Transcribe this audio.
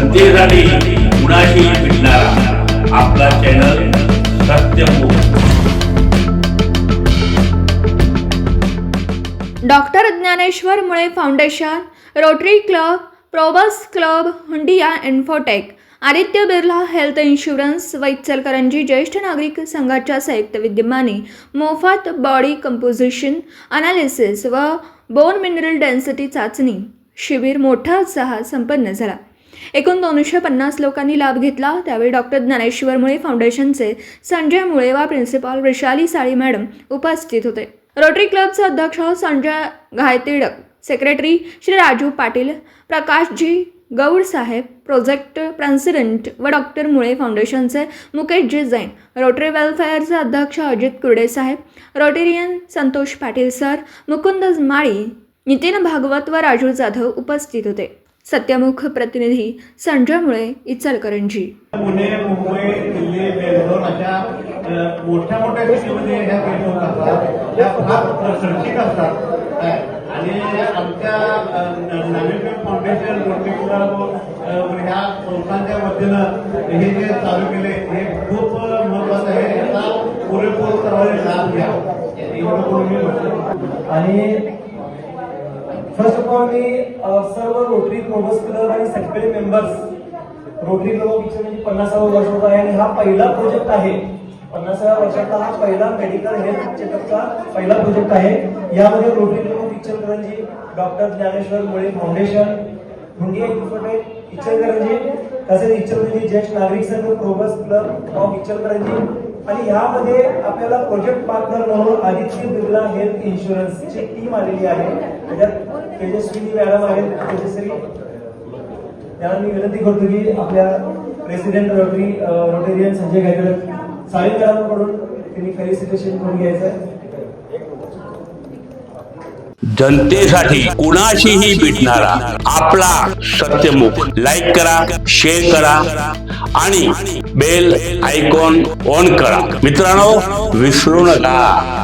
जनतेसाठी कुणाशी भेटणारा? आपला channel doctor Dnyaneshwar Mule foundation rotary club probus club Hundia infotech Aditya Birla health insurance व इचलकरंजी ज्येष्ठ नागरिक संघाच्या संयुक्त विद्यमाने मोफत बॉडी कंपोजिशन अनालिसिस व बोन मिनरल डेन्सिटी चाचणी. शिबिर मोठा उत्साहात संपन्न झाला. एकूण दोनशे पन्नास लोकांनी लाभ घेतला. त्यावेळी डॉक्टर ज्ञानेश्वर मुळे फाउंडेशनचे संजय मुळे व प्रिन्सिपॉल वृषाली साळी मॅडम उपस्थित होते. रोटरी क्लबचे अध्यक्ष संजय घायतिडक सेक्रेटरी श्री राजू पाटील प्रकाशजी गौड साहेब प्रोजेक्ट प्रेसिडेंट व डॉक्टर मुळे फाउंडेशनचे मुकेशजी जैन रोटरी वेलफेअरचे अध्यक्ष अजित कुर्डे साहेब रोटेरियन संतोष पाटील सर मुकुंद माळी नितीन भागवत व राजू जाधव उपस्थित होते. सत्यमुख प्रतिनिधी संजय मुळे इचलकरंजी पुणे मुंबई दिल्ली बेंगलोर अशा मोठ्या मोठ्या सिटीमध्ये ह्या भेट होत असतात त्या फार खर्चिक असतात? आणि आमच्या नाविन्य फाउंडेशन अ, ह्या संस्थांच्या वतीनं हे जे चालू केले हे खूप महत्वाचं आहे याचा पुरेपूर सर्वांनी लाभ घ्या एवढं मी म्हणतो. आणि फर्स्ट ऑफ ऑल मी सर्व रोटरी प्रोबस क्लब आणि सगळे मेंबर्स रोटरी क्लब म्हणजे पन्नासावं वर्ष होत आहे आणि हा पहिला प्रोजेक्ट आहे. पन्नासाव्या वर्षाचा हा पहिला मेडिकल हेल्थ चेकअपचा पहिला प्रोजेक्ट आहे. यामध्ये rotary club Ichalkaranji doctor Dnyaneshwar Mule foundation Hundia infotech Ichalkaranji तसेच इचलकरंजी म्हणजे ज्येष्ठ नागरिक संघ प्रोबस क्लब ऑफ इचलकरंजी आणि यामध्ये आपल्याला प्रोजेक्ट पार्टनर म्हणून आदित्य बिर्ला हेल्थ इन्शुरन्सची टीम आलेली आहे. त्याच्यात तेजस्विनी मॅडम आहेत. तेजस्वी त्यांना मी विनंती करतो की आपल्या president rotary rotarian Sanjay Gaikwad Sali मॅडमकडून त्यांनी फेलिसिटेशन करून घ्यायचं आहे. जनतेसाठी कुणाशीही भेटणारा आपला सत्यमुख लाईक करा शेअर करा आणि बेल आयकॉन ऑन करा. मित्रांनो विसरू नका.